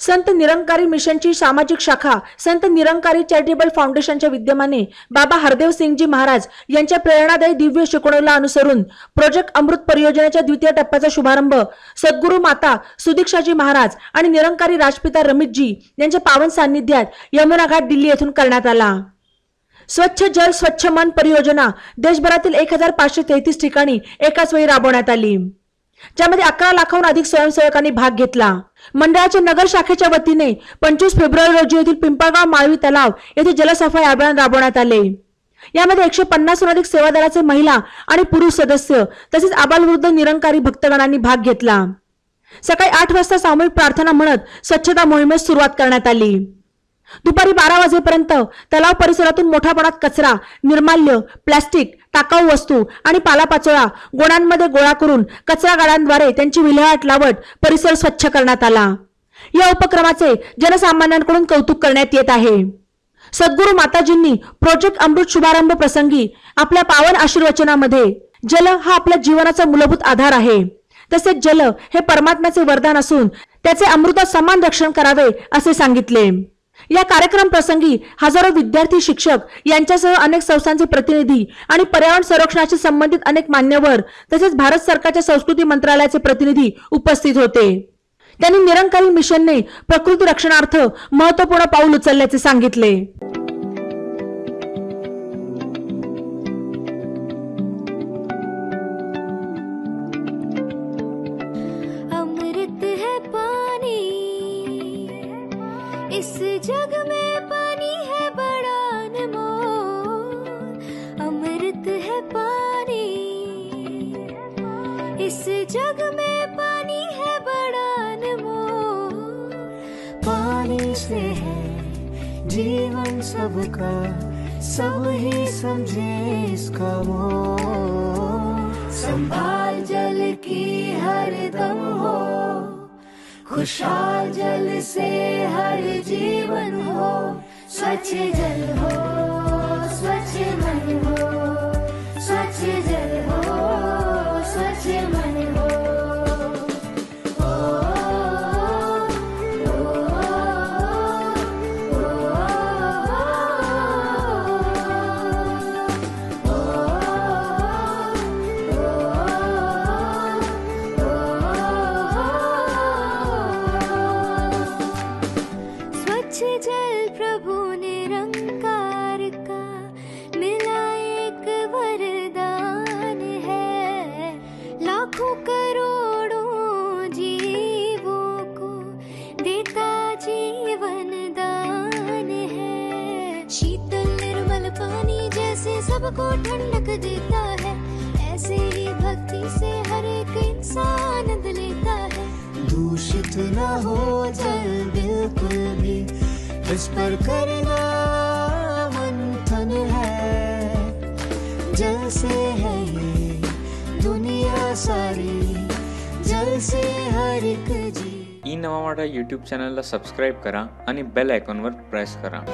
संत निरंकारी मिशनची सामाजिक शाखा संत निरंकारी चॅरिटेबल फाउंडेशनच्या विद्यमाने बाबा हरदेव सिंगजी महाराज यांच्या प्रेरणादायी दिव्य शिकवणीला अनुसरून प्रोजेक्ट अमृत परियोजनेच्या द्वितीय टप्प्याचा शुभारंभ सद्गुरू माता सुदीक्षाजी महाराज आणि निरंकारी राजपिता रमितजी यांच्या पावन सान्निध्यात यमुना घाट दिल्ली येथून करण्यात आला. स्वच्छ जल स्वच्छ मन परियोजना देशभरातील एक हजार पाचशे तेहतीस ठिकाणी एकाच वेळी राबवण्यात आली. ज्यामध्ये अकरा लाखाहून अधिक स्वयंसेवकांनी भाग घेतला. मंडळाच्या नगर शाखेच्या वतीने पंचवीस फेब्रुवारी रोजी येथील पिंपळगाव माळवी तलाव येथे जलसफाई अभियान राबवण्यात आले. यामध्ये एकशे पन्नासहून अधिक सेवादलाचे महिला आणि पुरुष सदस्य तसेच आबालवृद्ध निरंकारी भक्तगणांनी भाग घेतला. सकाळी आठ वाजता सामूहिक प्रार्थना म्हणत स्वच्छता मोहिमेस सुरुवात करण्यात आली. दुपारी बारा वाजेपर्यंत तलाव परिसरातून मोठ्या प्रमाणात कचरा निर्माल्य प्लास्टिक टाकाऊ वस्तू आणि पालापाचोळा गोण्यांमध्ये गोळा करून कचरा गाड्यांद्वारे त्यांची विल्हेवाट लावत परिसर स्वच्छ करण्यात आला. या उपक्रमाचे जनसामान्यांकडून कौतुक करण्यात येत आहे. सद्गुरू माताजींनी प्रोजेक्ट अमृत शुभारंभ प्रसंगी आपल्या पावन आशीर्वचनामध्ये जल हा आपल्या जीवनाचा मूलभूत आधार आहे. तसेच जल हे परमात्म्याचे वरदान असून त्याचे अमृता समान रक्षण करावे असे सांगितले. या कार्यक्रम प्रसंगी हजारो विद्यार्थी शिक्षक यांच्यासह अनेक संस्थांचे प्रतिनिधी आणि पर्यावरण संरक्षणाशी संबंधित अनेक मान्यवर तसेच भारत सरकारच्या संस्कृती मंत्रालयाचे प्रतिनिधी उपस्थित होते. त्यांनी निरंकारी मिशनने प्रकृती रक्षणार्थ महत्त्वपूर्ण पाऊल उचलल्याचे सांगितले. जग में पानी है बड़ा अनमोल, अमृत है पानी। इस जग में पानी है बड़ा अनमोल। पानी से है जीवन सबका, सब ही समझे इसका मोह खुशहाल जल से हर जीवन हो स्वच्छ जल हो स्वच्छ सबको ठंडक देता है। ऐसे ही भक्ति से हर एक इंसान लेता है। दूषित न हो जल बिल्कुल भी। इस पर करना मंथन है जल से है ये दुनिया सारी। जल से हर एक जी। ई नवा मराठा यूट्यूब चॅनलला सबस्क्राईब करा आणि बेल आयकॉनवर प्रेस करा।